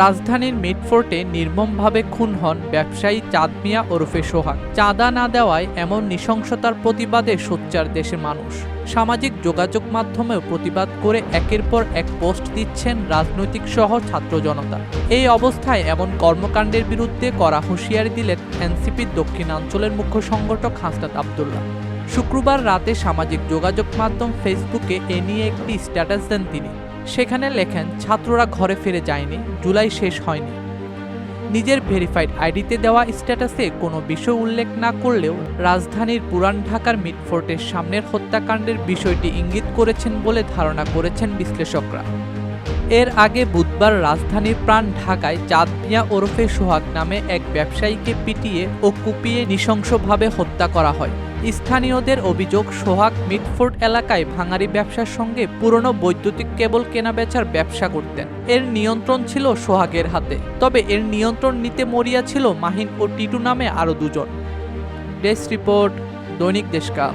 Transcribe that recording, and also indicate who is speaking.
Speaker 1: রাজধানীর মিডফোর্টে নির্মমভাবে খুন হন ব্যবসায়ী চাঁদ মিয়া ওরফে সোহাগ। চাঁদা না দেওয়ায় এমন নৃশংসতার প্রতিবাদে সোচ্চার দেশের মানুষ। সামাজিক যোগাযোগ মাধ্যমেও প্রতিবাদ করে একের পর এক পোস্ট দিচ্ছেন রাজনৈতিক সহ ছাত্র জনতা। এই অবস্থায় এমন কর্মকাণ্ডের বিরুদ্ধে করা হুঁশিয়ারি দিলেন এনসিপির দক্ষিণাঞ্চলের মুখ্য সংগঠক হাসনাত আবদুল্লাহ। শুক্রবার রাতে সামাজিক যোগাযোগ মাধ্যম ফেসবুকে এ নিয়ে একটি স্ট্যাটাস দেন তিনি। সেখানে লেখেন, ছাত্ররা ঘরে ফিরে যায়নি, জুলাই শেষ হয়নি। নিজের ভেরিফাইড আইডিতে দেওয়া স্ট্যাটাসে কোনো বিষয় উল্লেখ না করলেও রাজধানীর পুরান ঢাকার মিডফোর্টের সামনের হত্যাকাণ্ডের বিষয়টি ইঙ্গিত করেছেন বলে ধারণা করেছেন বিশ্লেষকরা। এর আগে বুধবার রাজধানীর প্রাণ ঢাকায় চাঁদ মিয়া ওরফে সোহাগ নামে এক ব্যবসায়ীকে পিটিয়ে ও কুপিয়ে নৃশংসভাবে হত্যা করা হয়। স্থানীয়দের অভিযোগ, সোহাগ মিটফোর্ট এলাকায় ভাঙারি ব্যবসার সঙ্গে পুরনো বৈদ্যুতিক কেবল কেনা বেচার ব্যবসা করতেন। এর নিয়ন্ত্রণ ছিল সোহাগের হাতে। তবে এর নিয়ন্ত্রণ নিতে মরিয়া ছিল মাহিন ও টিটু নামে আরও দুজন। ডেস্ক রিপোর্ট, দৈনিক দেশকাল